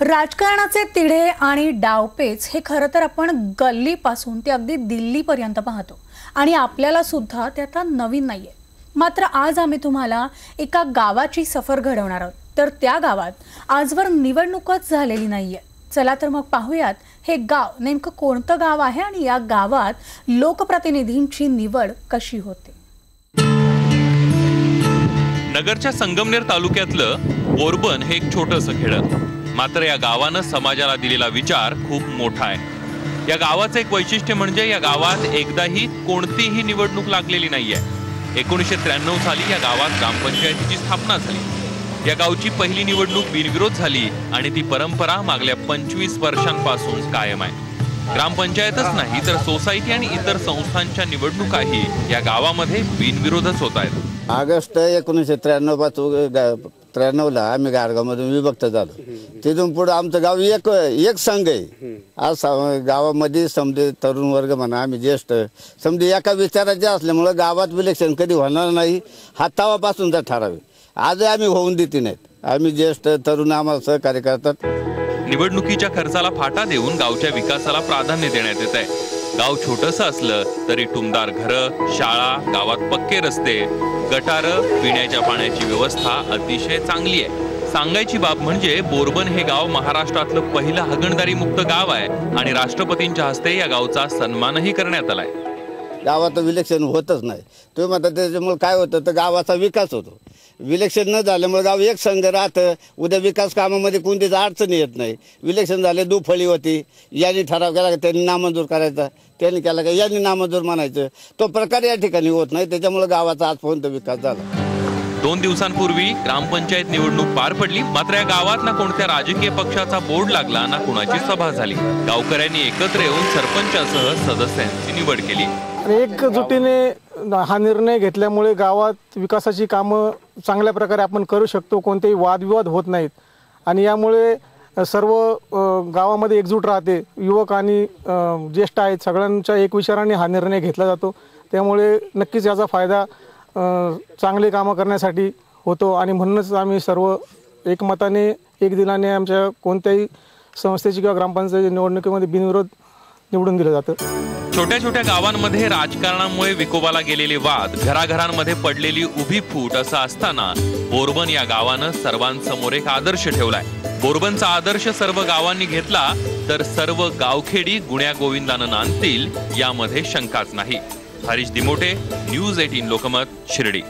राजकारणाचे तिढे आणि डावपेच हे खरं तर आपण गल्लीपासून ते अगदी दिल्लीपर्यंत पाहतो. आणि आपल्याला सुद्धा ते आता नवीन नाहीये. मात्र आज आम्ही तुम्हाला एका गावाची सफर घडवणार आहोत. तर त्या गावात आजवर निवडणूकच झालेली नाहीये. चला तर मग पाहूयात हे गाव नेमकं कोणतं गाव आहे आणि या गावात लोकप्रतिनिधींची निवड कशी होते? नगरच्या संगमनेर तालुक्यातलं बोरबन हे एक छोटंसं खेडं. मात्र या गावानं समाजाला दिलेला विचार खूप मोठा आहे. या गावाचं एक वैशिष्ट्य म्हणजे या गावात एकदाही कोणतीही निवडणूक लागलेली नाही आहे एकोणीसशे त्र्याण्णव साली या गावात ग्रामपंचायतीची स्थापना झाली. या गावची पहिली निवडणूक बिनविरोध झाली आणि ती परंपरा मागल्या पंचवीस वर्षांपासून कायम आहे. ग्रामपंचायतच नाही तर सोसायटी आणि इतर संस्थांच्या निवडणुकाही या गावामध्ये बिनविरोधच होत आहेत. ऑगस्ट एकोणीसशे त्र्याण्णवपासून त्र्याण्णवला आम्ही गारगावमधून विभक्त झालो. तिथून पुढं आमचं गाव एक एक संघ आहे. आज सा- गावामध्ये समजे तरुण वर्ग म्हणा आम्ही ज्येष्ठ समजे एका विचाराचे असल्यामुळं गावात विलेक्शन कधी होणार नाही हा तवापासूनचा ठराव आहे. आज आम्ही होऊन देते नाहीत. आम्ही ज्येष्ठ तरुण आम्हाला सहकार्य करतात. निवडणुकीच्या खर्चाला फाटा देऊन गावच्या विकासाला प्राधान्य देण्यात येत आहे. गाव छोटस असलं तरी टुमदार घरं शाळा गावात पक्के रस्ते गटार पिण्याच्या पाण्याची व्यवस्था अतिशय चांगली आहे. सांगायची बाब म्हणजे बोरबन हे गाव महाराष्ट्रातलं पहिलं हगणदारी मुक्त गाव आहे आणि राष्ट्रपतींच्या हस्ते या गावचा सन्मानही करण्यात आलाय. गावात विलक्षण होतच नाही. तुम्ही म्हणता त्याच्यामुळे काय होतं? तर गावाचा विकास होतो. विलेक्शन न झाल्यामुळे गाव एक संघ राहतं. उद्या विकास कामामध्ये कोणतीच अडचण येत नाही. विलेक्शन झाले दुफळी होती. यांनी ठराव केला का त्यांनी नामंजूर करायचा. त्यांनी केला का यांनी नामंजूर म्हणायचं. तो प्रकार या ठिकाणी होत नाही. त्याच्यामुळे गावाचा आजपर्यंत विकास झाला. दोन दिवसांपूर्वी ग्रामपंचायत निवडणूक पार पडली. मात्र या गावात ना कोणत्या राजकीय पक्षाचा बोर्ड लागला ना कुणाची सभा झाली. गावकऱ्यांनी एकत्र येऊन सरपंचासह सदस्यांची निवड केली. एकजुटीने हा निर्णय घेतल्यामुळे गावात विकासाची कामं चांगल्या प्रकारे आपण करू शकतो कोणतेही वादविवाद होत नाहीत. आणि यामुळे सर्व गावामध्ये एकजूट राहते. युवक आणि ज्येष्ठ आहेत सगळ्यांच्या एक विचाराने हा निर्णय घेतला जातो. त्यामुळे नक्कीच याचा फायदा चांगले चांगली कामं करण्यासाठी होतो. आणि म्हणूनच आम्ही सर्व एकमताने एक दिलाने आमच्या कोणत्याही संस्थेची किंवा ग्रामपंचायती निवडणुकीमध्ये बिनविरोध निवडून दिलं जातं. छोट्या छोट्या गावांमध्ये राजकारणामुळे विकोबाला गेलेले वाद घराघरांमध्ये पडलेली उभी फूट असं असताना बोरबन या गावानं सर्वांसमोर एक आदर्श ठेवलाय. बोरबनचा आदर्श सर्व गावांनी घेतला तर सर्व गावखेडी गुण्या गोविंदानं नांदतील यामध्ये शंकाच नाही. Harish Dimote news eighteen Lokmat Shirdi.